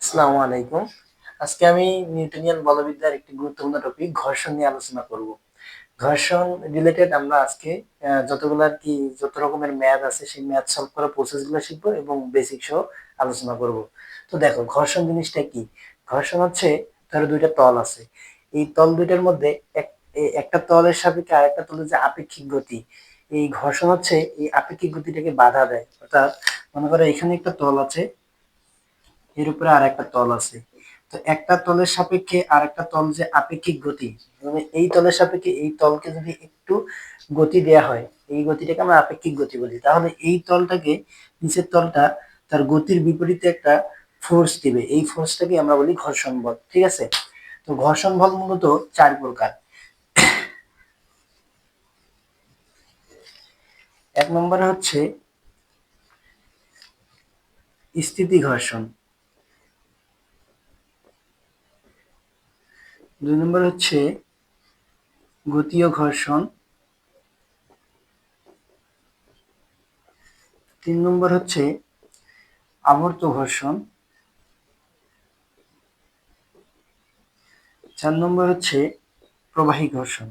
আসসালামু আলাইকুম। আজকে আমি নিউটনিয়ান বলবিদ্যার একটি গুরুত্বপূর্ণ টপিক ঘর্ষণ নিয়ে আলোচনা করব। ঘর্ষণ রিলেটেড আমরা আজকে যতগুলো আর কি যত রকমের ম্যাথ আছে, সেই ম্যাথ সলভ করা প্রসেসগুলো শিখব এবং বেসিক সহ আলোচনা করব। তো দেখো, ঘর্ষণ জিনিসটা কি? ঘর্ষণ হচ্ছে, ধরো দুইটা তল আছে। এই তল দুইটার মধ্যে এক- একটা তলের সাপেক্ষে আরেকটা তলের যে আপেক্ষিক গতি, এই ঘর্ষণ হচ্ছে, এই আপেক্ষিক গতিটাকে বাধা দেয়। অর্থাৎ মনে করো এখানে একটা তল আছে এর উপরে আর একটা তল আছে। তো একটা তলের সাপেক্ষে আর একটা তল যে আপেক্ষিক গতি মানে এই তলের সাপেক্ষে এই তলকে যদি একটু গতি দেয়া হয়, এই গতিটাকে আমরা আপেক্ষিক গতি বলি। তাহলে এই তলটাকে, নিচের তলটা তার গতির বিপরীতে একটা ফোর্স দিবে। এই ফোর্সটাকে আমরা বলি ঘর্ষণ বল, ঠিক আছে? তো ঘর্ষণ বল মূলত চার প্রকার। এক নম্বরে হচ্ছে স্থিতি ঘর্ষণ। দুই নম্বর হচ্ছে গতীয় ঘর্ষণ। তিন নম্বর হচ্ছে আবর্ত ঘর্ষণ। চার নম্বর হচ্ছে প্রবাহী ঘর্ষণ।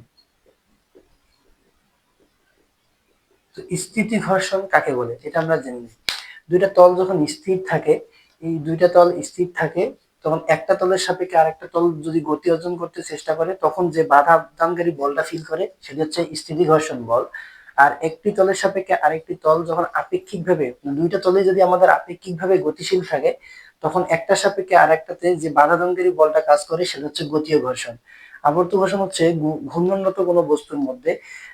তো স্থিতি ঘর্ষণ কাকে বলে? এটা আমরা জেনে দুইটা তল যখন স্থির থাকে, এই দুইটা তল স্থির থাকে তখন একটা তলের সাপেক্ষে আরেকটা তল যদি গতি অর্জন করতে চেষ্টা করে, তখন যে বাধা দানকারী বলটা ফিল করে, সেটা হচ্ছে স্থিতি ঘর্ষণ বল। আর একটি তলের সাপেক্ষে আরেকটি তল যখন আপেক্ষিকভাবে দুইটা তলে যদি আমাদের আপেক্ষিকভাবে গতিশীল থাকে, তখন একটা সাপেক্ষে আর একটাতে যে বাধা দানকারী বলটা কাজ করে, সেটা হচ্ছে গতীয় ঘর্ষণ। আবর্ত ঘর্ষণ হচ্ছে ঘূর্ণনরত কোনো বস্তুর মধ্যে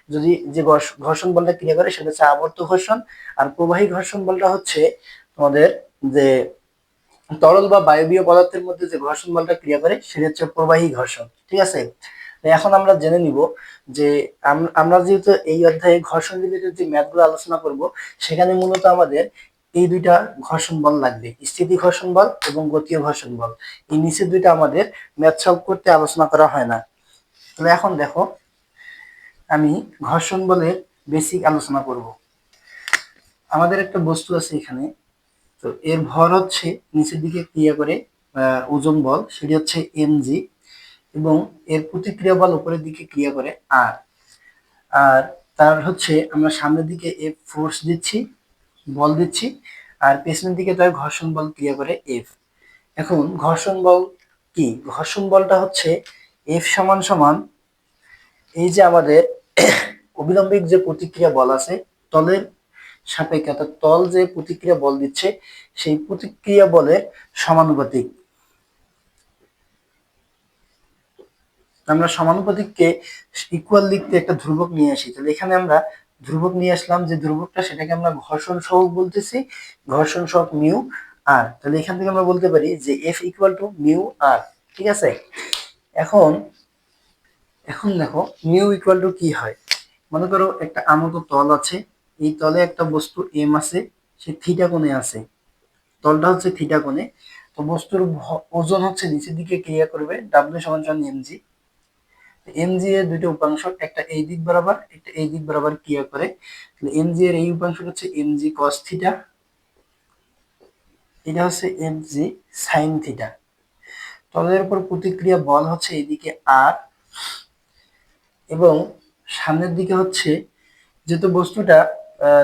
যদি যে ঘর্ষণ বলটা ক্রিয়া করে, সেটা হচ্ছে আবর্ত ঘর্ষণ। আর প্রবাহী ঘর্ষণ বলটা হচ্ছে আমাদের যে তরল বা বায়বীয় পদার্থের মধ্যে যে ঘর্ষণ বলটা ক্রিয়া করে, সেটা হচ্ছে প্রবাহী ঘর্ষণ, ঠিক আছে? এখন আমরা জেনে নিব যে আমরা যেহেতু এই অধ্যায়ে ঘর্ষণ রিলেটেড যে ম্যাথগুলো আলোচনা করব, সেখানে মূলত আমাদের এই দুইটা ঘর্ষণ বল লাগবে, স্থিতি ঘর্ষণ বল এবং গতীয় ঘর্ষণ বল। এই নিচে দুইটা আমাদের ম্যাথ সলভ করতে আলোচনা করা হয় না। তাহলে এখন দেখো, আমি ঘর্ষণ বলের বেসিক আলোচনা করব। আমাদের একটা বস্তু আছে এখানে তো এর ভর হচ্ছে নিচের দিকে ক্রিয়া করে ওজন বল, সেটি হচ্ছে এমজি এবং এর প্রতিক্রিয়া বল উপরের দিকে ক্রিয়া করে আর আর তার হচ্ছে আমরা সামনের দিকে এফ ফোর্স দিচ্ছি, বল দিচ্ছি, আর পেছনের দিকে তার ঘর্ষণ বল ক্রিয়া করে এফ এখন ঘর্ষণ বল কি? ঘর্ষণ বলটা হচ্ছে এফ সমান সমান এই যে আমাদের অবিলম্বিক যে প্রতিক্রিয়া বল আছে, তলের সাপেক্ষে, অর্থাৎ তল যে প্রতিক্রিয়া বল দিচ্ছে, সেই প্রতিক্রিয়া বলের সমানুপাতিক। আমরা সমানুপাতিককে ইকুয়াল লিখতে একটা ধ্রুবক নিয়ে আসি। তাহলে এখানে আমরা ধ্রুবক নিয়ে আসলাম যে ধ্রুবকটা সেটাকে আমরা ঘর্ষণ সহক বলতেছি, ঘর্ষণ সহক মিউ আর। তাহলে এখান থেকে আমরা বলতে পারি যে F equal to mu R, ঠিক আছে? এখন এখন দেখো, মিউ ইকুয়াল টু কি হয়? মনে করো একটা আনত তল আছে এই তলে একটা বস্তু এম আছে, সে থিটা কোণে আছে। তলটা হচ্ছে থিটা কোণে। তো বস্তুর ওজন হচ্ছে নিচের দিকে ক্রিয়া করবে ডাব্লিউ সমান সমান এমজি এমজি এর দুটো উপাংশ, একটা এই দিক বরাবর, একটা এই দিক বরাবর ক্রিয়া করে। এমজি এর এই উপাংশটা হচ্ছে এমজি কস থিটা এটা হচ্ছে এমজি সাইন থিটা তলের উপর প্রতিক্রিয়া বল হচ্ছে এইদিকে আর এবং সামনের দিকে হচ্ছে, যেহেতু বস্তুটা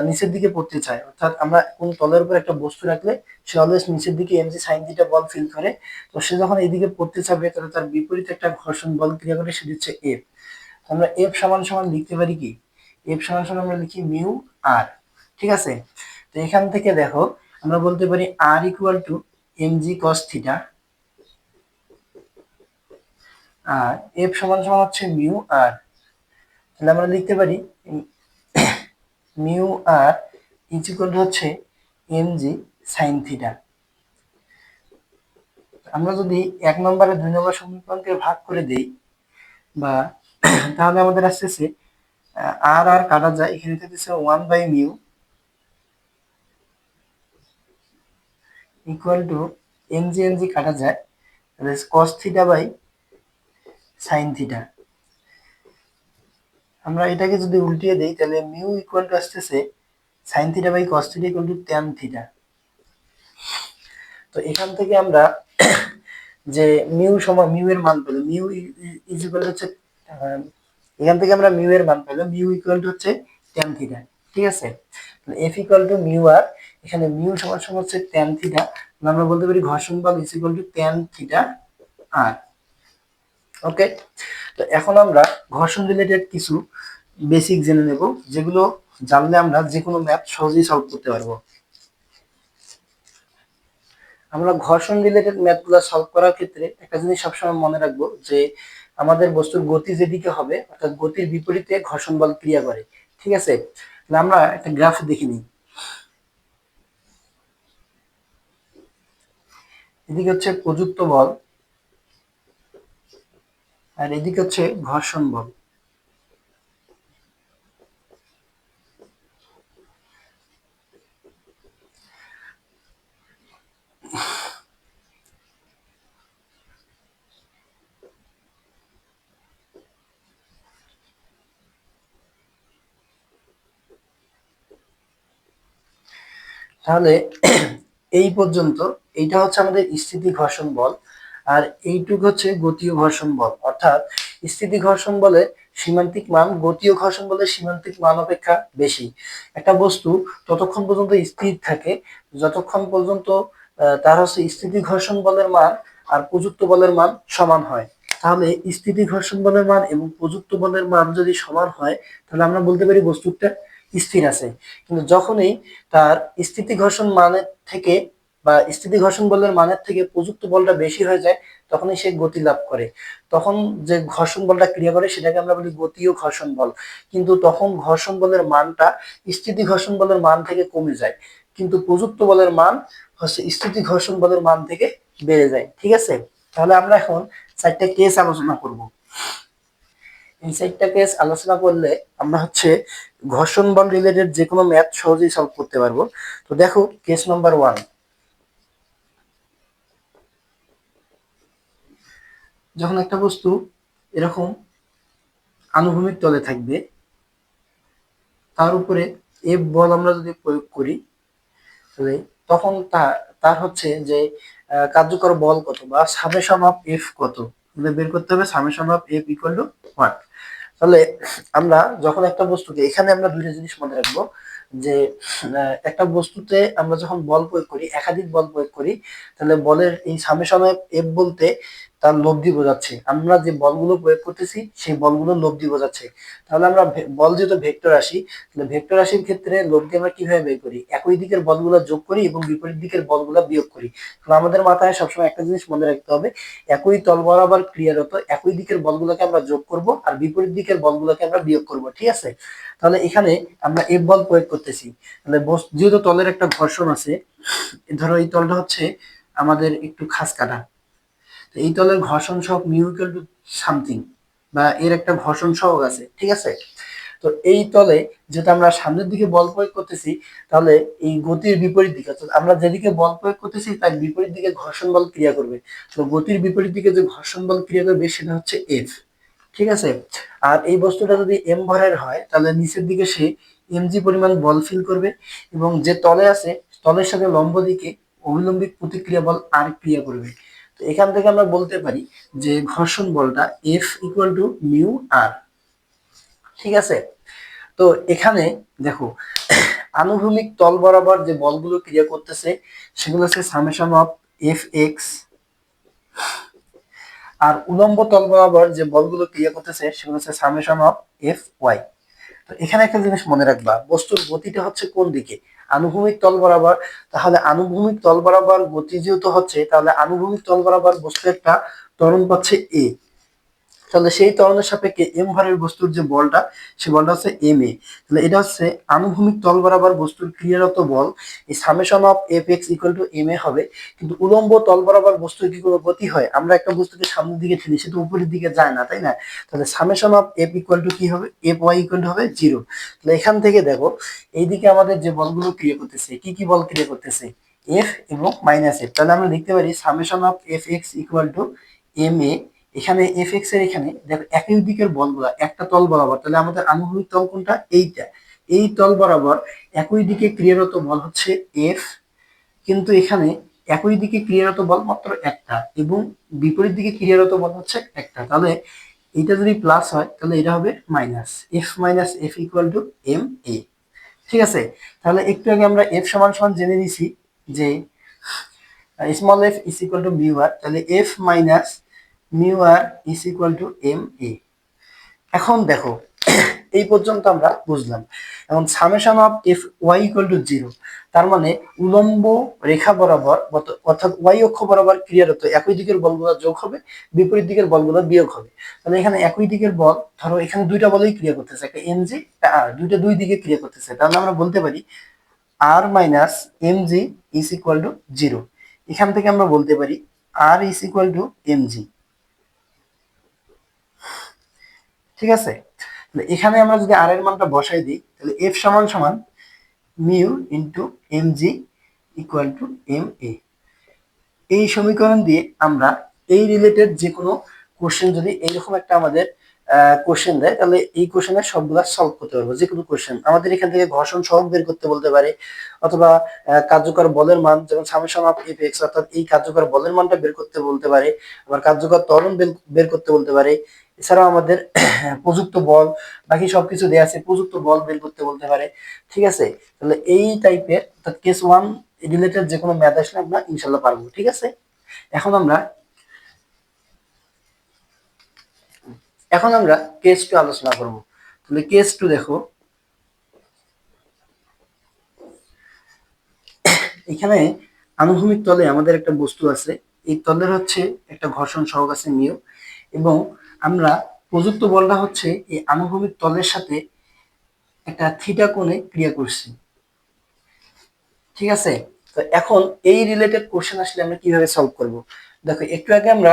নিচের দিকে পড়তে চায়। অর্থাৎ আমরা কোন তলের উপর একটা বস্তু রাখলে সে অলওয়েজ নিচের দিকে এমজি সাইন থিটা বল ফিল করে। তো সে যখন এইদিকে পড়তে চাবে, তাহলে তার বিপরীতে একটা ঘর্ষণ বল ক্রিয়া করে সে দিচ্ছে এফ আমরা এফ সমান সমান লিখতে পারি কি? এফ সমান সমান আমরা লিখি মিউ আর। ঠিক আছে? তো এখান থেকে দেখো, আমরা বলতে পারি R equal to M G cos theta R F সমান সমান হচ্ছে মিউ আর। তাহলে আমরা লিখতে পারি মিউ আর টু হচ্ছে এমজি সাইন থিটা। আমরা যদি এক নম্বরে দুই নম্বর সমীকরণকে ভাগ করে দেই, বা তাহলে আমাদের আসতেছে আর আর কাটা যায়, এখানে থাকতেছে one by mu equal to M G M G কাটা যায় cos theta by sine theta. আমরা এটাকে যদি উল্টিয়ে দেই, তাহলে মিউ ইকুয়াল টু আসতেছে sine theta by cos theta equal to tan theta তো এখান থেকে আমরা যে মিউ সমান মিউ এর মান পেল মিউ ইজ ইকুয়াল হচ্ছে এখান থেকে আমরা মিউ এর মান পেল মিউ ইকুয়াল টু হচ্ছে ট্যান থিটা ঠিক আছে? F equal to mu R এখানে মিউ সমান সমান হচ্ছে ট্যান থিটা আমরা বলতে পারি ঘর্ষণ বল is equal to tan theta R okay তো এখন আমরা ঘর্ষণ রিলেটেড কিছু বেসিক জেনে নেব, যেগুলো জানলে আমরা যে কোনো ম্যাথ সহজেই সলভ করতে পারব। আমরা ঘর্ষণ রিলেটেড ম্যাথগুলো সলভ করার ক্ষেত্রে একটা জিনিস সবসময় মনে রাখব যে আমাদের বস্তুর গতি যেদিকে হবে, অর্থাৎ গতির বিপরীতে ঘর্ষণ বল ক্রিয়া করে, ঠিক আছে? তাহলে আমরা একটা গ্রাফ দেখে নিই। এদিকে হচ্ছে প্রযুক্ত বল। আর এদিকে হচ্ছে ঘর্ষণ বল তাহলে এই পর্যন্ত। এইটা হচ্ছে আমাদের স্থিতি ঘর্ষণ বল। আর এইটুকু হচ্ছে গতীয় ঘর্ষণ বল। অর্থাৎ স্থিতি ঘর্ষণ বলে সীমান্তিক মান গতীয় ঘর্ষণ বলে সীমান্তিক মান অপেক্ষা বেশি। একটা বস্তু ততক্ষণ পর্যন্ত স্থির থাকে, যতক্ষণ পর্যন্ত তার হচ্ছে স্থিতি ঘর্ষণ বলের মান আর প্রযুক্ত বলের মান সমান হয়। তাহলে স্থিতি ঘর্ষণ বলের মান এবং প্রযুক্ত বলের মান যদি সমান হয়, তাহলে আমরা বলতে পারি বস্তুটা স্থির আছে। কিন্তু যখনই তার স্থিতি ঘর্ষণ মানের থেকে বা স্থিতি ঘর্ষণ বলের মানের থেকে প্রযুক্ত বলটা বেশি হয়ে যায়, তখনই সে গতি লাভ করে। তখন যে ঘর্ষণ বলটা ক্রিয়া করে, সেটাকে আমরা বলি গতীয় ঘর্ষণ বল। কিন্তু তখন ঘর্ষণ বলের মানটা স্থিতি ঘর্ষণ বলের মান থেকে কমে যায়। কিন্তু প্রযুক্ত বলের মান হচ্ছে স্থিতি ঘর্ষণ বলের মান থেকে বেড়ে যায়। ঠিক আছে? তাহলে আমরা এখন চারটা কেস আলোচনা করব। এই চারটা কেস আলোচনা করলে আমরা হচ্ছে ঘর্ষণ বল রিলেটেড যে কোনো ম্যাথ সহজেই সলভ করতে পারব। তো দেখো কেস নাম্বার ওয়ান যখন একটা বস্তু এরকম আনুভূমিক তলে থাকবে, তার উপরে এফ বল আমরা যদি প্রয়োগ করি, তাহলে তখন তার হচ্ছে যে কার্যকর বল কত বা সামেশন অফ এফ কত? বের করতে হবে summation of F equal to what তাহলে আমরা যখন একটা বস্তুকে, এখানে আমরা দুইটা জিনিস মনে রাখব, যে একটা বস্তুতে আমরা যখন বল প্রয়োগ করি, একাধিক বল প্রয়োগ করি, তাহলে বলের এই সামেশন অফ এফ বলতে তার লব্ধি বোঝাচ্ছে। আমরা যে বলগুলো প্রয়োগ করতেছি, সেই বলগুলো লব্ধি বোঝাচ্ছে। তাহলে আমরা বল যেহেতু ভেক্টর রাশি, তাহলে ভেক্টর রাশির ক্ষেত্রে লব্ধি আমরা কীভাবে বের করি? একই দিকের বলগুলো যোগ করি এবং বিপরীত দিকের বলগুলো বিয়োগ করি। তাহলে আমাদের মাথায় সবসময় একটা জিনিস মনে রাখতে হবে, একই তল বরাবর ক্রিয়ারত একই দিকের বলগুলোকে আমরা যোগ করব আর বিপরীত দিকের বলগুলোকে আমরা বিয়োগ করব, ঠিক আছে? তাহলে এখানে আমরা এফ বল প্রয়োগ করতেছি। তাহলে যেহেতু তলের একটা ঘর্ষণ আছে, ধরো এই তলটা হচ্ছে আমাদের একটু খাস কাটা। তো এই তলের ঘর্ষণ সহগ মিউ টু সামথিং বা এর একটা ঘর্ষণ সহগ আছে, ঠিক আছে? তো এই তলে যেটা আমরা সামনের দিকে বল প্রয়োগ করতেছি, তাহলে এই গতির বিপরীত দিকে, অর্থাৎ আমরা যেদিকে বল প্রয়োগ করতেছি, তার বিপরীত দিকে ঘর্ষণ বল ক্রিয়া করবে। তো গতির বিপরীত দিকে যে ঘর্ষণ বল ক্রিয়া করবে, সেটা হচ্ছে এফ ঠিক আছে? আর এই বস্তুটা যদি এম ভরের হয়, তাহলে নিচের দিকে সে এমজি পরিমাণ বল ফিল করবে এবং যে তলে আছে, তলের সাথে লম্ব দিকে অবিলম্বিক প্রতিক্রিয়া বল আর ক্রিয়া করবে। তো এখান থেকে আমরা বলতে পারি যে ঘর্ষণ বলটা F equal to mu R ঠিক আছে? তো এখানে দেখো, আনুভূমিক তল বরাবর যে বলগুলো ক্রিয়া করতেছে, সেগুলো হচ্ছে সামেশন অফ এফ এক্স আর উলম্ব তল বরাবর যে বলগুলো ক্রিয়া করতেছে, সেগুলো হচ্ছে সামেশন অফ এফ ওয়াই তো এখানে একটা জিনিস মনে রাখবা, বস্তুর গতিটা হচ্ছে কোন দিকে? আনুভূমিক তল বরাবর, তাহলে আনুভূমিক তল বরাবর গতি যেহেতু হচ্ছে, তাহলে আনুভূমিক তল বরাবর বস্তু একটা ত্বরণ পাচ্ছে এ তাহলে সেই ত্বরণের সাপেক্ষে এম ভরের বস্তুর যে বলটা, সে বলটা হচ্ছে এম এ তাহলে এটা হচ্ছে আনুভূমিক তল বরাবর বস্তুর ক্রিয়ারত বল। এই summation of F X equal to M A হবে। কিন্তু উলম্ব তল বরাবর বস্তুর কি কোনো গতি হয়? আমরা একটা বস্তুকে সামনের দিকে ঠেলি সেটা উপরের দিকে যায় না, তাই না? তাহলে summation of F equal to কি হবে? এফ ওয়াই ইকুয়াল টু হবে জিরো তাহলে এখান থেকে দেখো, এইদিকে আমাদের যে বলগুলো ক্রিয়া করতেছে, কি কি বল ক্রিয়া করতেছে? এফ এবং মাইনাস এফ তাহলে আমরা লিখতে পারি summation of F X equal to M A এখানে এফ এক্সের এখানে দেখো একই দিকের বল বলগুলা একটা তল বরাবর, তাহলে আমাদের আনুভূমিক তল কোনটা? এইটা। এই তল বরাবর একই দিকে ক্রিয়ারত বল হচ্ছে এফ কিন্তু এখানে একই দিকে ক্রিয়ারত বল মাত্র একটা এবং বিপরীত দিকে ক্রিয়ারত বল হচ্ছে একটা। তাহলে এটা যদি প্লাস হয়, তাহলে এটা হবে minus F minus F equal to M A ঠিক আছে? তাহলে একটু আগে আমরা এফ সমান সমান জেনে নিছি যে small F is equal to mu R তাহলে F minus mu R is equal to M A এখন দেখো, এই পর্যন্ত আমরা বুঝলাম। এখন summation of F Y equal to zero তার মানে উলম্ব রেখা বরাবর, অর্থাৎ ওয়াই অক্ষ বরাবর ক্রিয়ারত একই দিকের বলগুলো যোগ হবে, বিপরীত দিকের বলগুলো বিয়োগ হবে। তাহলে এখানে একই দিকের বল, ধরো এখানে দুইটা বলেই ক্রিয়া করতেছে, একটা এম জি আর দুইটা দুই দিকে ক্রিয়া করতেছে। তাহলে আমরা বলতে পারি R minus M G is equal to zero এখান থেকে আমরা বলতে পারি R is equal to M G ঠিক আছে? তাহলে এখানে আমরা যদি আর এর মানটা বসাই দিই, তাহলে এফ সমান সমান mu into M G equal to M A এই সমীকরণ দিয়ে আমরা এই রিলেটেড যে কোনো কোশ্চেন যদি এইরকম একটা আমাদের কোশ্চেন দেয়, তাহলে এই কোশ্চেনের সবগুলা সলভ করতে পারব যে কোনো কোশ্চেন আমাদের এখান থেকে ঘর্ষণ সহগ বের করতে বলতে পারে, অথবা কার্যকর বলের মান, যেমন সামেশন অফ এফ এক্স অর্থাৎ এই কার্যকর বলের মানটা বের করতে বলতে পারে, আবার কার্যকর ত্বরণ বের- বের করতে বলতে পারে এছাড়াও আমাদের প্রযুক্ত বল, বাকি সবকিছু দেওয়া আছে, প্রযুক্ত বল বের করতে বলতে পারে, ঠিক আছে? তাহলে এই টাইপের অর্থাৎ কেস ওয়ান রিলেটেড যে কোনো ম্যাথ আসলে আমরা ইনশাল্লাহ পারব, ঠিক আছে? এখন আমরা এখন আমরা কেস টু আলোচনা করব। তাহলে কেস টু দেখো। এখানে আনুভূমিক তলে আমাদের একটা বস্তু আছে, এই তলের হচ্ছে একটা ঘর্ষণ সহগ আছে মিউ এবং আমরা প্রযুক্ত বলটা হচ্ছে এই আনুভূমিক তলের সাথে একটা থিটা কোণে ক্রিয়া করছি। ঠিক আছে? তো এখন এই রিলেটেড কোশ্চেন আসলে আমরা কীভাবে সলভ করব? দেখো, একটু আগে আমরা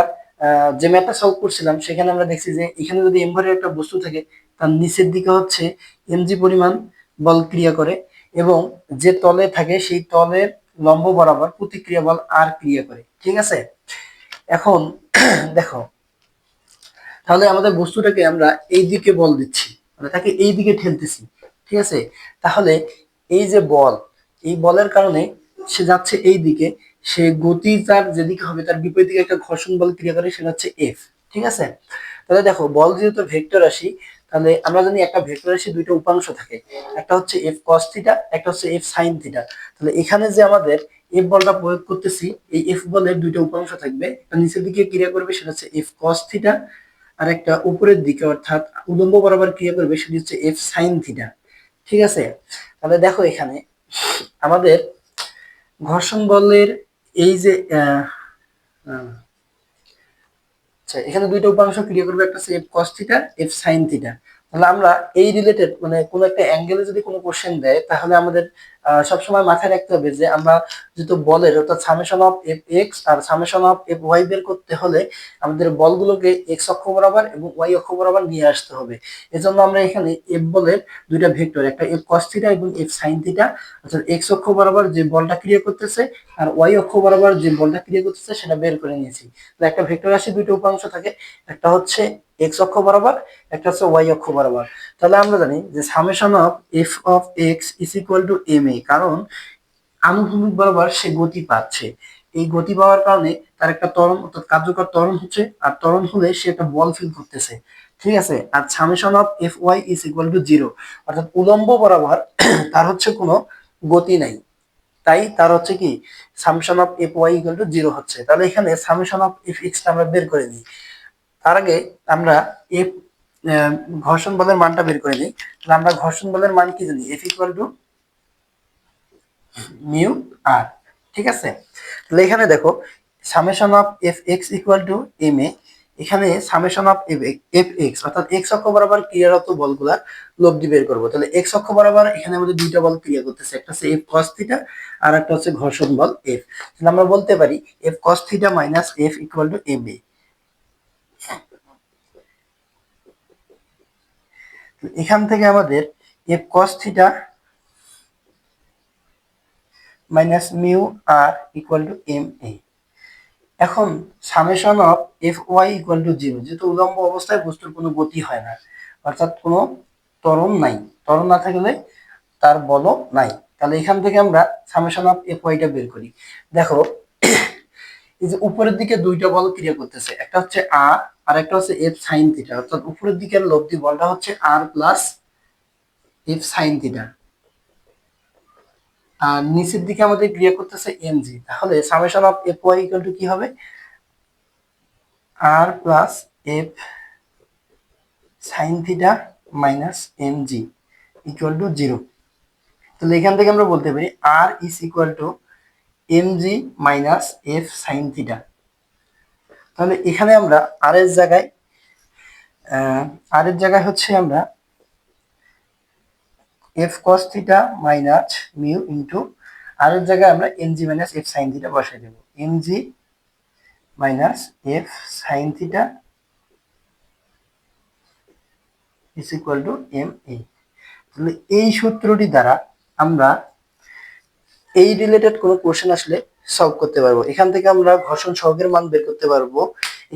যে ম্যাথটা সলভ করছিলাম, সেখানে আমরা দেখছি যে এখানে যদি এম ভরের একটা বস্তু থাকে, তার নিচের দিকে হচ্ছে এমজি পরিমাণ বল ক্রিয়া করে এবং যে তলে থাকে, সেই তলের লম্ব বরাবর প্রতিক্রিয়া বল আর ক্রিয়া করে। ঠিক আছে? এখন, দেখো তাহলে আমাদের বস্তুটাকে আমরা এই দিকে বল দিচ্ছি। মানে তাকে এই দিকে ঠেলতেছি। ঠিক আছে? তাহলে এই যে বল, এই বলের কারণে সে যাচ্ছে এই দিকে, সে গতি তার যেদিকে হবে, তার বিপরীত দিকে একটা ঘর্ষণ বল ক্রিয়া করে, সেটা হচ্ছে এফ ঠিক আছে? তাহলে দেখো, বল যেহেতু ভেক্টর রাশি, তাহলে আমরা জানি একটা ভেক্টর রাশি দুইটা উপাংশ থাকে। একটা হচ্ছে এফ কস থিটা একটা হচ্ছে এফ সাইন থিটা তাহলে এখানে যে আমাদের এফ বলটা প্রয়োগ করতেছি, এই এফ বলের দুইটা উপাংশ থাকবে। নিচের দিকে ক্রিয়া করবে, সেটা হচ্ছে এফ কস থিটা আর একটা উপরের দিকে অর্থাৎ উলম্ব বরাবর ক্রিয়া করবে সেটি হচ্ছে এফ সাইন থিটা ঠিক আছে? তাহলে দেখো এখানে আমাদের ঘর্ষণ বলের এই যে আচ্ছা এখানে দুইটা উপাংশ ক্রিয়া করবে, একটা হচ্ছে F cos theta F sine theta তাহলে আমরা এই রিলেটেড মানে কোনো একটা অ্যাঙ্গেলে যদি কোনো কোশ্চেন দেয়, তাহলে আমাদের সবসময় মাথায় রাখতে হবে যে আমরা যেহেতু বলের, অর্থাৎ সামেশন অফ এফ এক্স আর সামেশন অফ এফ ওয়াই বের করতে হলে আমাদের বলগুলোকে এক্স অক্ষ বরাবর এবং ওয়াই অক্ষ বরাবর নিয়ে আসতে হবে। এজন্য আমরা এখানে এফ বলের দুইটা ভেক্টর, একটা এফ কস থিটা এবং এফ সাইন থিটা অর্থাৎ এক্স অক্ষ বরাবর যে বলটা ক্রিয়া করতেছে আর ওয়াই অক্ষ বরাবর যে বলটা ক্রিয়া করতেছে সেটা বের করে নিয়েছি। তো একটা ভেক্টর রাশি দুইটা উপাংশ থাকে, একটা হচ্ছে এক্স অক্ষ বরাবর, একটা হচ্ছে ওয়াই অক্ষ বরাবর। তাহলে আমরা জানি যে summation of F of X is equal to M A কারণ আনুভূমিক বরাবর সে গতি পাচ্ছে। এই গতি পাওয়ার কারণে তার একটা ত্বরণ, অর্থাৎ কার্যকর ত্বরণ হচ্ছে, আর ত্বরণ হলে সে একটা বল ফিল করতেছে। ঠিক আছে? আর summation of F Y is equal to zero অর্থাৎ উলম্ব বরাবর তার হচ্ছে কোনো গতি নাই। তাই তার হচ্ছে কি summation of F Y equal to zero হচ্ছে। তাহলে এখানে সামেশন অফ এফ এক্সটা আমরা বের করে নিই। তার আগে আমরা এফ ঘর্ষণ বলের মানটা বের করে নিই। তাহলে আমরা ঘর্ষণ বলের মান কি জানি? F equal to mu R, ঠিক আছে? তাহলে এখানে দেখো summation of F X equal to M A এখানে সামেশন অফ এফ এক্স অর্থাৎ এক্স অক্ষ বরাবর ক্রিয়ারত বলগুলা লব্ধি বের করব। তাহলে এক্স অক্ষ বরাবর এখানে আমাদের দুইটা বল ক্রিয়া করতেছে, একটা হচ্ছে এফ কস থিটা আর একটা হচ্ছে ঘর্ষণ বল এফ তাহলে আমরা বলতে পারি F cos theta minus F equal to M A এখান থেকে আমাদের F cos theta minus mu R equal to M A এখন summation of F Y equal to zero যেহেতু উলম্ব অবস্থায় বস্তুর কোনো গতি হয় না, অর্থাৎ কোনো তরণ নাই তরণ না থাকলে তার বলও নাই। তাহলে এখান থেকে আমরা সামেশন অফ এফ ওয়াইটা বের করি। দেখো, এই যে উপরের দিকে দুইটা বল ক্রিয়া করতেছে, একটা হচ্ছে আর আর একটা হচ্ছে এফ সাইন থিটা অর্থাৎ উপরের দিকের লব্ধি বলটা হচ্ছে R plus F sine theta আর নিচের দিকে আমাদের ক্রিয়া করতেছে এম জি তাহলে summation of F Y equal to কি হবে? R plus F sine theta minus M G equal to zero তাহলে এখান থেকে আমরা বলতে পারি R is equal to M G minus F sine theta তাহলে এখানে আমরা আর এর জায়গায় আর এর জায়গায় হচ্ছে আমরা F cos theta minus mu into R এর জায়গায় আমরা M G minus F sine theta বসাই দেবো। M G minus F sine theta is equal to M A তাহলে এই সূত্রটি দ্বারা আমরা এই রিলেটেড কোনো কোশ্চেন আসলে সলভ করতে পারব। এখান থেকে আমরা ঘর্ষণ সহগের মান বের করতে পারব।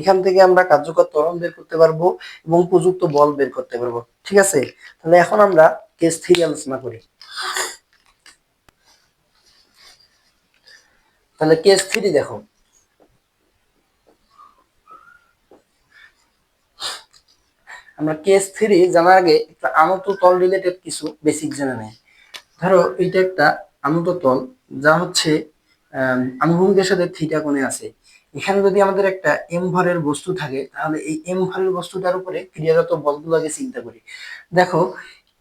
এখান থেকে আমরা কার্যকর ত্বরণ বের করতে পারব এবং উপযুক্ত বল বের করতে পারব। ঠিক আছে? তাহলে এখন আমরা কেস থ্রি আলোচনা করি। তাহলে কেস থ্রি দেখো। আমরা কেস থ্রি জানার আগে একটা আনত তল রিলেটেড কিছু বেসিক জেনে নেই। ধরো এটা একটা আনত তল যা হচ্ছে আনুভূমিকের সাথে থিটা কোণে আছে। এখানে যদি আমাদের একটা এম ভরের বস্তু থাকে, তাহলে এই এম ভরের বস্তুটার উপরে ক্রিয়ারত বলগুলোকে চিন্তা করি। দেখো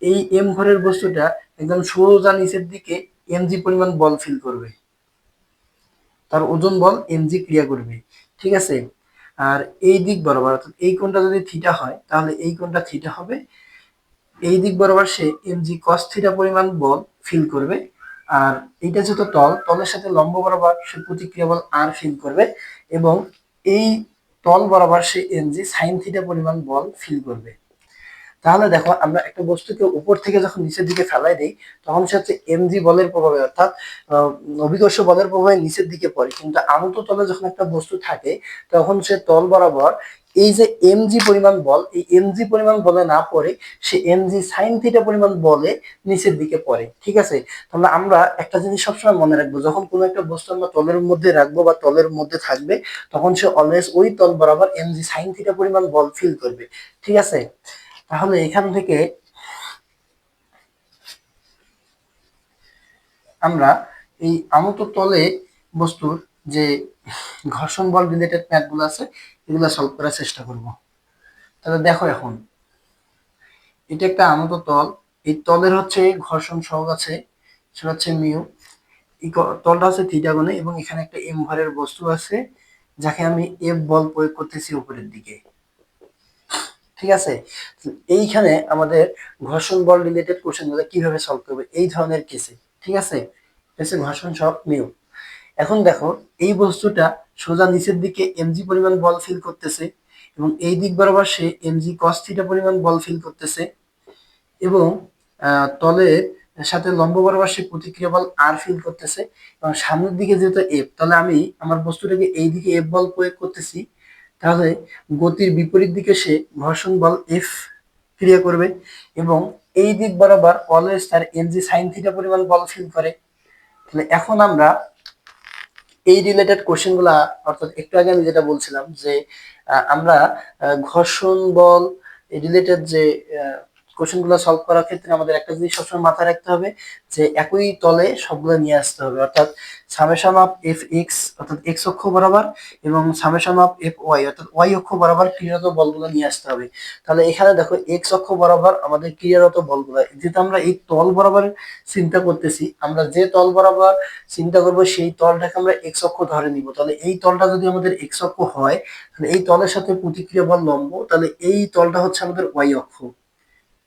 এই এম ভরের বস্তুটা একদম সোজা নিচের দিকে এমজি পরিমাণ বল ফিল করবে। তার ওজন বল এমজি ক্রিয়া করবে। ঠিক আছে? আর এই দিক বরাবর, অর্থাৎ এই কোণটা যদি থিটা হয়, তাহলে এই কোণটা থিটা হবে। এই দিক বরাবর সে এমজি কস থিটা পরিমাণ বল ফিল করবে। আর এইটা যেহেতু তল, তলের সাথে লম্ব বরাবর সে প্রতিক্রিয়া বল আর ফিল করবে এবং এই তল বরাবর সে এমজি সাইন থিটা পরিমাণ বল ফিল করবে। তাহলে দেখো, আমরা একটা বস্তুকে উপর থেকে যখন নিচের দিকে ফেলাই দিই, তখন সে হচ্ছে এমজি বলের প্রভাবে, অর্থাৎ অভিকর্ষ বলের প্রভাবে নিচের দিকে পড়ে। কিন্তু আনত তলে যখন একটা বস্তু থাকে, তখন সে তল বরাবর এই যে এমজি পরিমাণ বল, এই এমজি পরিমাণ বলে না পড়ে, সে এমজি সাইন থিটা পরিমাণ বলে নিচের দিকে পড়ে। ঠিক আছে? তাহলে আমরা একটা জিনিস সবসময় মনে রাখব, যখন কোনো একটা বস্তু আমরা তলের মধ্যে রাখব বা তলের মধ্যে থাকবে, তখন সে অলওয়েজ ওই তল বরাবর এমজি সাইন থিটা পরিমাণ বল ফিল করবে। ঠিক আছে? তাহলে এখান থেকে আমরা এই আমত তলে বস্তুর যে ঘর্ষণ বল রিলেটেড ম্যাথগুলো আছে, এগুলো সলভ করার চেষ্টা করব। তাহলে দেখো এখন, এটা একটা আমত তল এই তলের হচ্ছে ঘর্ষণ সহগ আছে, সেটা হচ্ছে মিউ। এই তলটা হচ্ছে থিটাগনে এবং এখানে একটা এম ভরের বস্তু আছে, যাকে আমি এফ বল প্রয়োগ করতেছি উপরের দিকে। ঠিক আছে? এইখানে আমাদের ঘর্ষণ বল রিলেটেড কোশ্চেন কীভাবে সলভ করবে? এই ধরনের কেসে ঠিক আছে? ঘর্ষণ সব মিউ এখন দেখো, এই বস্তুটা সোজা নিচের দিকে এমজি পরিমাণ বল ফিল করতেছে এবং এই দিক বরাবর সে এমজি কস থিটা পরিমাণ বল ফিল করতেছে এবং তলের সাথে লম্ব বরাবর সে প্রতিক্রিয়া বল আর ফিল করতেছে এবং সামনের দিকে যেহেতু এফ তাহলে আমি আমার বস্তুটাকে এই দিকে এফ বল প্রয়োগ করতেছি তাহলে গতির বিপরীত দিকে সে ঘর্ষণ বল এফ ক্রিয়া করবে এবং এই দিক বরাবর অলওয়েজ তার এমজি সাইন থিটা পরিমাণ বল ফিল করে। তাহলে এখন আমরা এই রিলেটেড কোশ্চেনগুলা অর্থাৎ একটু আগে আমি যেটা বলছিলাম যে আমরা ঘর্ষণ বল রিলেটেড যে কোশ্চেনগুলো সলভ করার ক্ষেত্রে আমাদের একটা জিনিস সবসময় মাথায় রাখতে হবে যে একই তলে সবগুলো নিয়ে আসতে হবে। অর্থাৎ সামেশন অফ এফ এক্স অর্থাৎ এক্স অক্ষ বরাবর এবং সামেশন অফ এফ ওয়াই অর্থাৎ ওয়াই অক্ষ বরাবর ক্রিয়ারত বলগুলো নিয়ে আসতে হবে। তাহলে এখানে দেখো এক্স অক্ষ বরাবর আমাদের ক্রিয়ারত বলগুলো। যেহেতু আমরা এই তল বরাবর চিন্তা করতেছি, আমরা যে তল বরাবর চিন্তা করব সেই তলটাকে আমরা এক্স অক্ষ ধরে নিব। তাহলে এই তলটা যদি আমাদের এক্স অক্ষ হয়, তাহলে এই তলের সাথে প্রতিক্রিয়া বল লম্ব, তাহলে এই তলটা হচ্ছে আমাদের ওয়াই অক্ষ।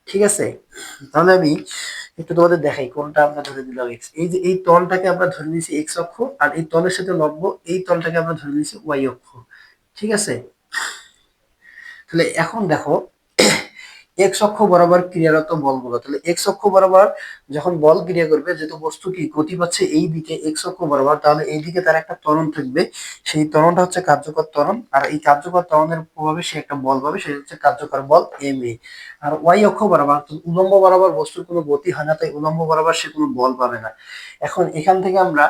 ঠিক আছে? তাহলে আমি একটু তোমাদের দেখাই কোনটা আমরা ধরে দিলাম এক্স এই যে এই তলটাকে আমরা ধরে নিয়েছি এক্স অক্ষ, আর এই তলের সাথে লম্ব, এই তলটাকে আমরা ধরে নিয়েছি ওয়াই অক্ষ। ঠিক আছে? তাহলে এখন দেখো এক্স অক্ষ বরাবর ক্রিয়ারত বলগুলো। তাহলে এক্স অক্ষ বরাবর যখন বল ক্রিয়া করবে, যেহেতু বস্তু কি? গতি পাচ্ছে এই দিকে এক্স অক্ষ বরাবর, তাহলে এই দিকে তার একটা ত্বরণ থাকবে। সেই ত্বরণটা হচ্ছে কার্যকর ত্বরণ, আর এই কার্যকর ত্বরণের প্রভাবে সে একটা বল পাবে, সেটা হচ্ছে কার্যকর বল এম এ আর ওয়াই অক্ষ বরাবর উলম্ব বরাবর বস্তুর কোনো গতি হয় না, তাই উলম্ব বরাবর সে কোনো বল পাবে না। এখন এখান থেকে আমরা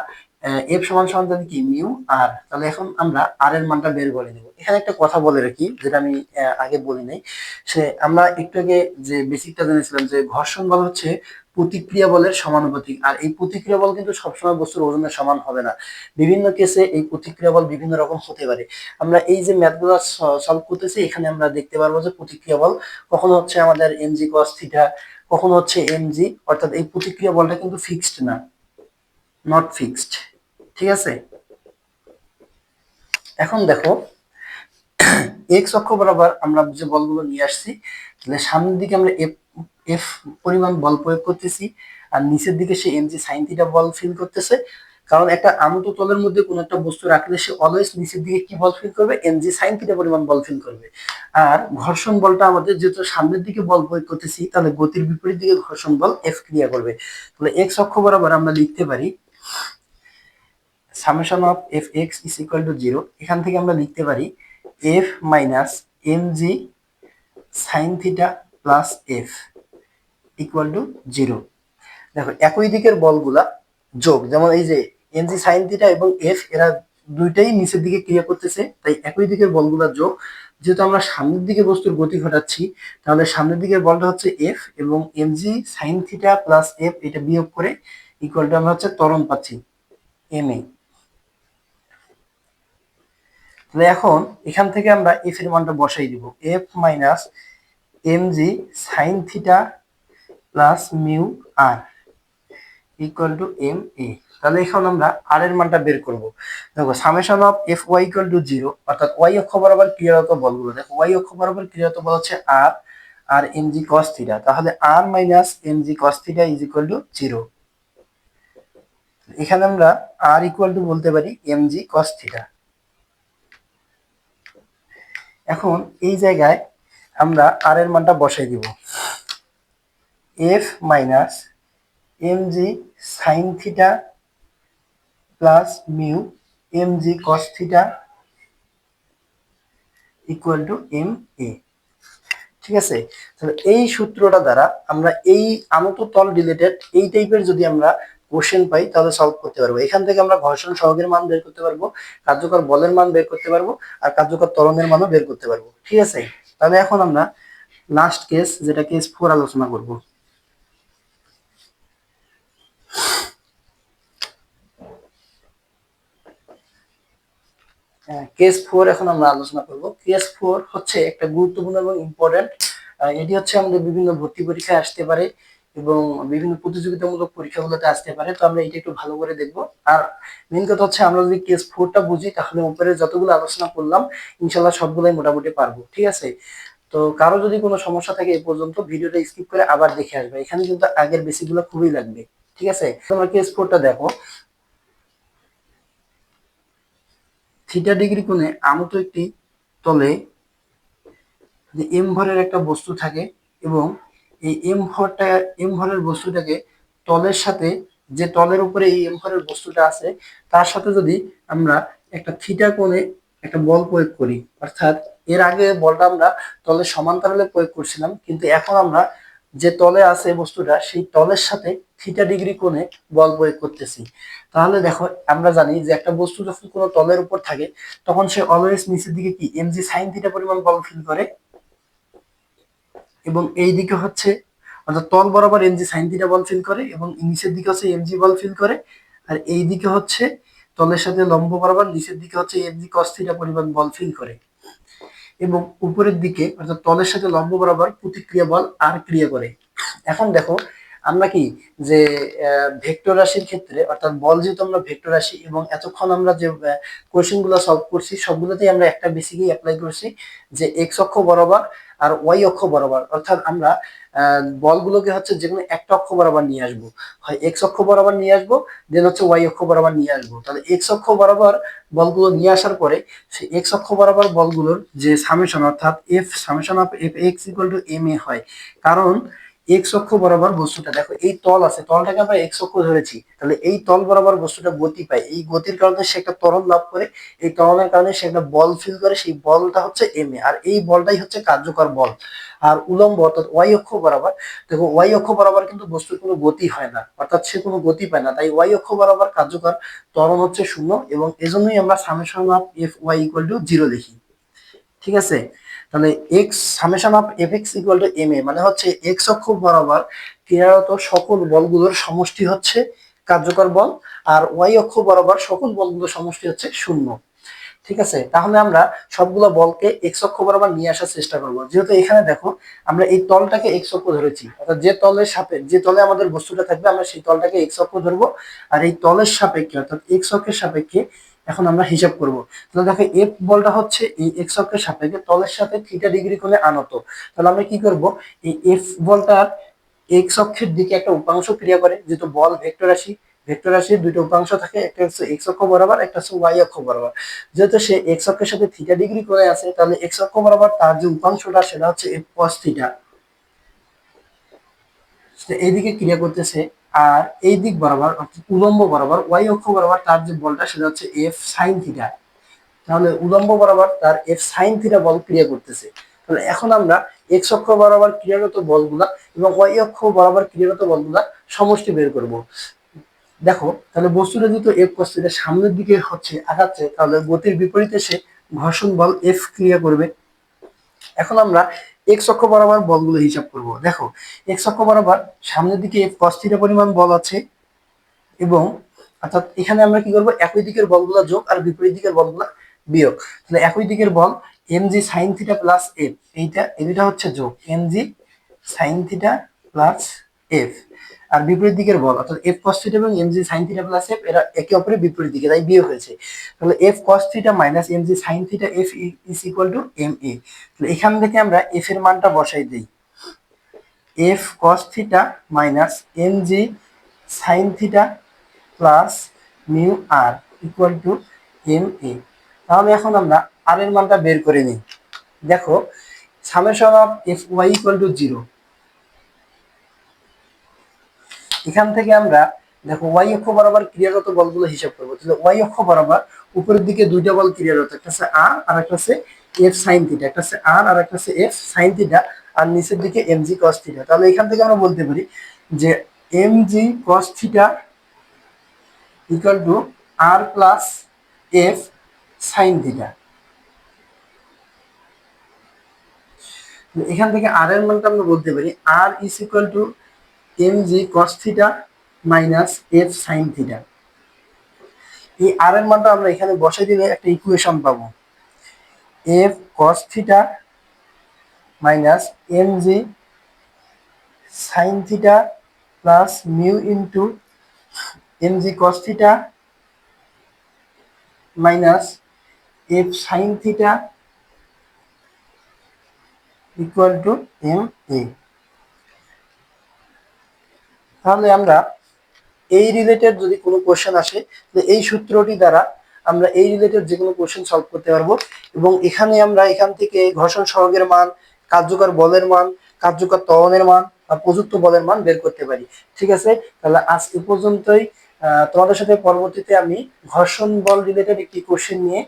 এফ সমান সমান জানি কি? মিউ আর। তাহলে এখন আমরা আর এর মানটা বের করে নেব। এখানে একটা কথা বলে রাখি, যেটা আমি আগে বলি নাই। সে আমরা একটু আগে যে বেসিকটা জেনেছিলাম যে ঘর্ষণ বল হচ্ছে প্রতিক্রিয়া বলের সমানুপাতিক। আর এই প্রতিক্রিয়া বল কিন্তু সবসময় বস্তুর ওজনের সমান হবে না। বিভিন্ন কেসে এই প্রতিক্রিয়া বল বিভিন্ন রকম হতে পারে। আমরা এই যে ম্যাথগুলো সলভ করতেছি, এখানে আমরা দেখতে পারব যে প্রতিক্রিয়া বল কখনো হচ্ছে আমাদের এমজি কস থিটা কখনো হচ্ছে এমজি অর্থাৎ এই প্রতিক্রিয়া বলটা কিন্তু ফিক্সড না নট ফিক্সড ঠিক আছে? এখন দেখো এক্স অক্ষ বরাবর আমরা যে বলগুলো নিয়ে আসছি, তাহলে সামনের দিকে আমরা এফ এফ পরিমাণ বল প্রয়োগ করতেছি, আর নিচের দিকে সে এমজি সাইন থিটা বল ফিল করতেছে, কারণ একটা আনত তলের মধ্যে কোনো একটা বস্তু রাখলে সে অলওয়েজ নিচের দিকে কি বল ফিল করবে? এমজি সাইন থিটা পরিমাণ বল ফিল করবে। আর ঘর্ষণ বলটা আমাদের যেহেতু সামনের দিকে বল প্রয়োগ করতেছি, তাহলে গতির বিপরীত দিকে ঘর্ষণ বল এফ ক্রিয়া করবে। তাহলে এক্স অক্ষ বরাবর আমরা লিখতে পারি summation of F X is equal to zero. এখান থেকে আমরা লিখতে পারি F minus M G sine theta plus F equal to zero. দেখো, একই দিকের বলগুলা যোগ, যেমন এই যে এম জি সাইন থিটা এবং এফ, এরা দুইটাই নিচের দিকে ক্রিয়া করতেছে, তাই একই দিকের বলগুলা যোগ। যেহেতু আমরা সামনের দিকে বস্তুর গতি ঘটাচ্ছি, তাহলে সামনের দিকের বলটা হচ্ছে এফ এবং M G sine theta plus F এটা বিয়োগ করে ইকুয়াল টু আমরা হচ্ছে ত্বরণ পাচ্ছি, এম এ। তাহলে এখন এখান থেকে আমরা এফ এর মানটা বসাই দিব। F minus M G sine theta plus mu R equal to M A তাহলে এখন আমরা আর এর মানটা বের করব। দেখো summation of F Y equal to zero অর্থাৎ ওয়াই অক্ষ বরাবর ক্রিয়ারত বলগুলো। দেখো ওয়াই অক্ষ বরাবর ক্রিয়ারত বল হচ্ছে আর আর এম জি কস থিটা তাহলে R minus M G cos theta is equal to zero এখানে আমরা আর ইকুয়াল টু বলতে পারি এম জি কস থিটা এখন এই জায়গায় আমরা আর এর মানটা বসাই দিব। F minus M G sine theta plus mu M G cos theta equal to M A ঠিক আছে? তাহলে এই সূত্রটা দ্বারা আমরা এই আনত তল রিলেটেড এই টাইপের যদি আমরা কোশ্চেন পাই, তাহলে সলভ করতে পারব। এখান থেকে আমরা ঘর্ষণ সহগের মান বের করতে পারব, কার্যকর বলের মান বের করতে পারব, আর কার্যকর ত্বরণের মানও বের করতে পারব। ঠিক আছে? তাহলে এখন আমরা লাস্ট কেস যেটা কেস ফোর আলোচনা করব। কেস ফোর এখন আমরা আলোচনা করব। কেস ফোর হচ্ছে একটা গুরুত্বপূর্ণ এবং ইম্পর্টেন্ট এটি হচ্ছে আমাদের বিভিন্ন ভর্তি পরীক্ষায় আসতে পারে। এবং বিভিন্ন প্রতিযোগিতামূলক পরীক্ষাগুলোতে আসতে পারে, তো আমরা এটা একটু ভালো করে দেখব। আর মেন কথা হচ্ছে, আমরা যদি কেস ফোরটা বুঝি, তাহলে উপরে যতগুলো আলোচনা করলাম, ইনশাল্লাহ সবগুলোই মোটামুটি পারব, ঠিক আছে? তো কারও যদি কোনো সমস্যা থাকে এই পর্যন্ত ভিডিওটা স্কিপ করে আবার দেখে আসবে, এখানে কিন্তু আগের বেসিকগুলো খুবই লাগবে, ঠিক আছে? তোমরা কেস ফোরটা দেখো। থিটা ডিগ্রি কোণে আমত একটি তলে এম ভরের একটা বস্তু থাকে এবং এই এম ভরটা এম ভরের বস্তুটাকে তলের সাথে, যে তলের উপরে এই এম ভরের বস্তুটা আছে, তার সাথে যদি আমরা একটা থিটা কোণে একটা বল প্রয়োগ করি, অর্থাৎ এর আগে বলটা আমরা তলের সমান্তরালে প্রয়োগ করছিলাম, কিন্তু এখন আমরা যে তলে আছে বস্তুটা, সেই তলের সাথে থিটা ডিগ্রি কোণে বল প্রয়োগ করতেছি। তাহলে দেখো, আমরা জানি যে একটা বস্তু যখন কোনো তলের উপর থাকে, তখন সে অলওয়েজ নিচের দিকে কি এমজি সাইন থিটা পরিমাণ বল ফিল করে? এবং এই দিকে হচ্ছে, অর্থাৎ তল বরাবর এমজি সাইন থিটা বল ফিল করে এবং নিচের দিকে হচ্ছে এমজি বল ফিল করে। আর এই দিকে হচ্ছে তলের সাথে লম্ব বরাবর, নিচের দিকে হচ্ছে এমজি কস থিটা পরিমাণ বল ফিল করে। এবং উপরের দিকে, অর্থাৎ তলের সাথে লম্ব বরাবর প্রতিক্রিয়া বল আর ক্রিয়া করে। এখন দেখো, আমরা কি যে ভেক্টর রাশির ক্ষেত্রে, অর্থাৎ বল যেহেতু আমরা ভেক্টর রাশি এবং এতক্ষণ আমরা যে কোয়েশ্চেনগুলো সলভ করছি, সবগুলোতেই আমরা একটা বেসিকই অ্যাপ্লাই করছি যে এক্স অক্ষ বরাবর আর ওয়াই অক্ষ বরাবর, অর্থাৎ আমরা বলগুলোকে হচ্ছে যে কোনো একটা অক্ষ বরাবর নিয়ে আসব। হয় এক্স অক্ষ বরাবর নিয়ে আসব দেন হচ্ছে ওয়াই অক্ষ বরাবর নিয়ে আসব। তাহলে এক্স অক্ষ বরাবর বলগুলো নিয়ে আসার পরে, সেই এক্স অক্ষ বরাবর বলগুলোর যে সামেশন অর্থাৎ F summation of F X equal to M A হয়। কারণ এক্স অক্ষ বরাবর বস্তুটা, দেখো এই তল আছে, তলটাকে আমরা এক্স অক্ষ ধরেছি, তাহলে এই তল বরাবর বস্তুটা গতি পায়। এই গতির কারণে সে একটা ত্বরণ লাভ করে, এই ত্বরণের কারণে সে একটা বল ফিল করে, সেই বলটা হচ্ছে এম এ আর এই বলটাই হচ্ছে কার্যকর বল। আর উলম্ব অর্থাৎ ওয়াই অক্ষ বরাবর, দেখো ওয়াই অক্ষ বরাবর কিন্তু বস্তুর কোনো গতি হয় না, অর্থাৎ সে কোনো গতি পায় না, তাই ওয়াই অক্ষ বরাবর কার্যকর ত্বরণ হচ্ছে শূন্য, এবং এজন্যই আমরা summation of F Y equal to zero লিখি। ঠিক আছে? তাহলে X summation of F X equal to M A মানে হচ্ছে এক্স অক্ষ বরাবর ক্রিয়ারত সকল বলগুলোর সমষ্টি হচ্ছে কার্যকর বল, আর ওয়াই অক্ষ বরাবর সকল বলগুলোর সমষ্টি হচ্ছে শূন্য। ঠিক আছে? তাহলে আমরা সবগুলো বলকে এক্স অক্ষ বরাবর নিয়ে আসার চেষ্টা করব। যেহেতু এখানে দেখো, আমরা এই তলটাকে এক্স অক্ষ ধরেছি। অর্থাৎ যে তলের সাপে যে তলে আমাদের বস্তুটা থাকবে, আমরা সেই তলটাকে এক্স অক্ষ ধরবো। আর এই তলের সাপেক্ষে, অর্থাৎ এক্স অক্ষের সাপেক্ষে এখন আমরা হিসাব করব। তাহলে দেখো এফ বলটা হচ্ছে এই এক্স অক্ষের সাপেক্ষে তলের সাথে থিটা ডিগ্রি কোণে আনত। তাহলে আমরা কি করব? এই এফ বলটার এক্স অক্ষের দিকে একটা উপাংশ ক্রিয়া করে, যেহেতু বল ভেক্টর রাশি, ভেক্টর রাশির দুটো উপাংশ থাকে, একটা হচ্ছে এক্স অক্ষ বরাবর, একটা হচ্ছে ওয়াই অক্ষ বরাবর। যেহেতু সে এক্স অক্ষের সাথে থিটা ডিগ্রি করে আছে, তাহলে এক্স অক্ষ বরাবর তার যে উপাংশটা, সেটা হচ্ছে এফ কস থিটা এইদিকে ক্রিয়া করতেছে আর এই দিক বরাবর অর্থাৎ উলম্ব বরাবর ওয়াই অক্ষ বরাবর তার যে বলটা সেটা হচ্ছে এফ সাইন থিটা তাহলে উলম্ব বরাবর তার এফ সাইন থিটা বল ক্রিয়া করতেছে। তাহলে এখন আমরা এক্স অক্ষ বরাবর ক্রিয়ারত বলগুলা এবং ওয়াই অক্ষ বরাবর ক্রিয়ারত বলগুলা সমষ্টি বের করব। দেখো, তাহলে বস্তুটা যেহেতু এফ কস্তিটা সামনের দিকে হচ্ছে, আগাচ্ছে, তাহলে গতির বিপরীতে সে ঘর্ষণ বল এফ ক্রিয়া করবে। এখন আমরা এক্স অক্ষ বরাবর বলগুলো হিসাব করব। দেখো এক্স অক্ষ বরাবর সামনের দিকে কস্তিটা পরিমাণ বল আছে এবং অর্থাৎ এখানে আমরা কি করব? একই দিকের বলগুলো যোগ আর বিপরীত দিকের বলগুলো বিয়োগ। তাহলে একই দিকের বল M G sine theta plus F এইটা এইটা হচ্ছে যোগ M G sine theta plus F আর বিপরীত দিকের বল, অর্থাৎ এফ কস থিটা এবং M G sine theta plus F এরা একে অপরের বিপরীত দিকে, তাই বিয়োগ হয়েছে। তাহলে F cos theta minus M G sine theta F is equal to M A তাহলে এখান থেকে আমরা এফ এর মানটা বসাই দিই। F cos theta minus M G sine theta plus mu R equal to M A তাহলে এখন আমরা আর এর মানটা বের করে নিই। দেখো summation of F Y equal to zero এখান থেকে আমরা দেখো ওয়াই অক্ষ বরাবর ক্রিয়ারত বলগুলো হিসাব করব। তাহলে ওয়াই অক্ষ বরাবর উপরের দিকে দুইটা বল ক্রিয়ারত একটা হচ্ছে আর আর একটা হচ্ছে এফ সাইন থিটা একটা হচ্ছে আর আর একটা হচ্ছে এফ সাইন থিটা আর নিচের দিকে এম জি কস থিটা তাহলে এখান থেকে আমরা বলতে পারি যে M G cos theta equal to R plus F sine theta এখান থেকে আর এর মানটা আমরা বলতে পারি R is equal to M G cos theta minus F sine theta এই আর এর মানটা আমরা এখানে বসাই দিলে একটা ইকুয়েশন পাবো। F cos theta minus M G sine theta plus mu into M G cos theta minus F sine theta to M A তাহলে আমরা এই রিলেটেড যদি কোনো কোশ্চেন আসে তো এই সূত্রটি দ্বারা আমরা এই রিলেটেড যে কোনো কোশ্চেন সলভ করতে পারব। এবং এখানে আমরা এখান থেকে ঘর্ষণ সহগের মান, কার্যকর বলের মান, কার্যকর ত্বরণের মান বা প্রযুক্ত বলের মান বের করতে পারি। ঠিক আছে? তাহলে আজ এ পর্যন্তই। তোমাদের সাথে পরবর্তীতে আমি ঘর্ষণ বল রিলেটেড একটি কোশ্চেন নিয়ে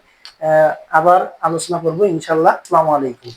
আবার আলোচনা করব ইনশাল্লাহ আসসালামু আলাইকুম।